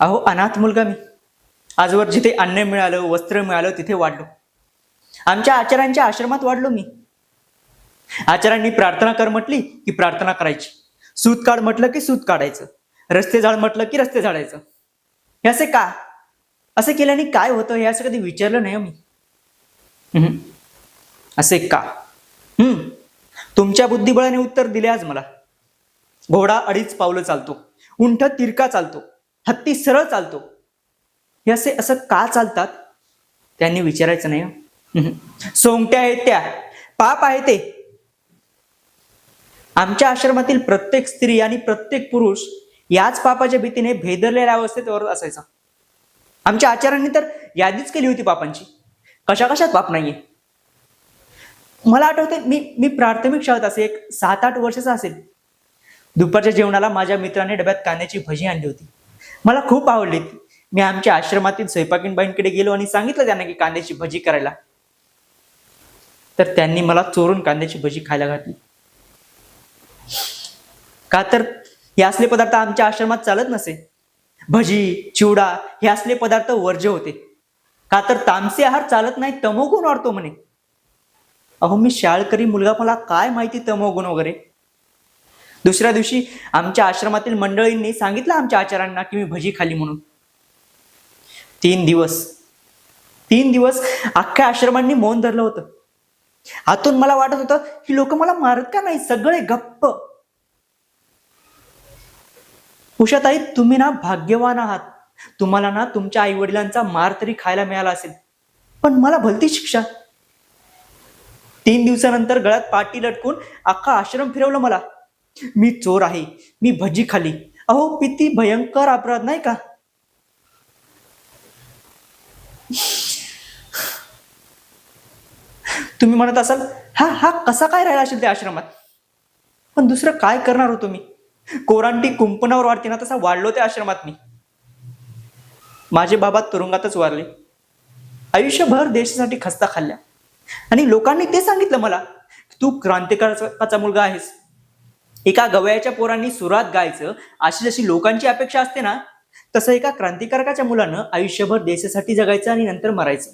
अहो अनाथ मुलगा मी. आजवर जिथे अन्न मिळालं वस्त्र मिळालं तिथे वाढलो. आमच्या आचार्यांच्या आश्रमात वाढलो मी. आचार्यांनी प्रार्थना कर म्हटली की प्रार्थना करायची. सूत काढ म्हटलं की सूत काढायचं. रस्ते झाड म्हटलं की रस्ते झाडायचं. हे असे का? असे केल्याने काय होतं हे असं कधी विचारलं नाही हो मी. असे का? हम्म. तुमच्या बुद्धिबळाने उत्तर दिले आज मला. घोडा अडीच पावलं चालतो. उंठ तिरका चालतो. हत्ती सरळ चालतो. हे असे असं का चालतात? त्यांनी विचारायचं नाही सोंगट्या आहेत त्या. पाप आहे ते. आमच्या आश्रमातील प्रत्येक स्त्री आणि प्रत्येक पुरुष याच पापाच्या भीतीने भेदरलेल्या अवस्थेतवर असायचा. आमच्या आचार्यांनी तर यादीच केली होती पापांची. कशा कशात पाप नाहीये. मला आठवते मी मी प्राथमिक शाळेत असे एक सात आठ वर्षाचा असेल. दुपारच्या जेवणाला माझ्या मित्राने डब्यात कांद्याची भजी आणली होती. मला खूप आवडली. ती मी आमच्या आश्रमातील स्वयंपाकीनबाईंकडे गेलो आणि सांगितलं त्यांना की कांद्याची भजी करायला. तर त्यांनी मला चोरून कांद्याची भजी खायला घातली. का तर हे असले पदार्थ आमच्या आश्रमात चालत नसे. भजी चिवडा हे असले पदार्थ वर्ज्य होते. का तर तामसी आहार चालत नाही तमोगुण वाढतो म्हणे. अहो मी शाळकरी मुलगा मला काय माहिती तमोगुण वगैरे? दुसऱ्या दिवशी आमच्या आश्रमातील मंडळींनी सांगितलं आमच्या आचारांना की मी भजी खाली म्हणून. तीन दिवस. तीन दिवस अख्ख्या आश्रमांनी मौन धरलं होतं. आतून मला वाटत होतं की लोक मला मारत का नाही सगळे गप्प. उषाताई तुम्ही ना भाग्यवान आहात. तुम्हाला ना तुमच्या आई वडिलांचा मार तरी खायला मिळाला असेल. पण मला भलती शिक्षा. तीन दिवसानंतर गळ्यात पाठी लटकून अख्खा आश्रम फिरवलं मला. मी चोर आहे मी भजी खाली. अहो किती भयंकर अपराध नाही का? तुम्ही म्हणत असाल हा हा कसा काय राहिला असेल त्या आश्रमात? पण दुसरं काय करणार होतो मी कोरांटी कुंपणावर वाढते ना तसा वाढलो त्या आश्रमात मी. माझे बाबा तुरुंगातच वारले. आयुष्यभर देशासाठी खस्ता खाल्ल्या. आणि लोकांनी ते सांगितलं मला तू क्रांतिकारकाचा मुलगा आहेस. एका गवयाच्या पोरांनी सुरात गायचं अशी जशी लोकांची अपेक्षा असते ना तसं एका क्रांतिकारकाच्या मुलानं आयुष्यभर देशासाठी जगायचं आणि नंतर मरायचं.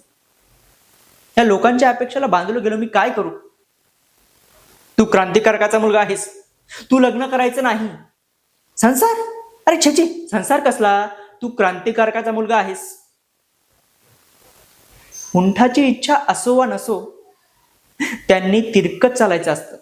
या लोकांच्या अपेक्षेला बांधलो गेलो मी काय करू? तू क्रांतिकारकाचा मुलगा आहेस. तू लग्न करायचं नाही. संसार? अरे छेची संसार कसला? तू क्रांतिकारकाचा मुलगा आहेस. उंठाची इच्छा असो वा नसो त्यांनी तिरकत चालायचं असतं.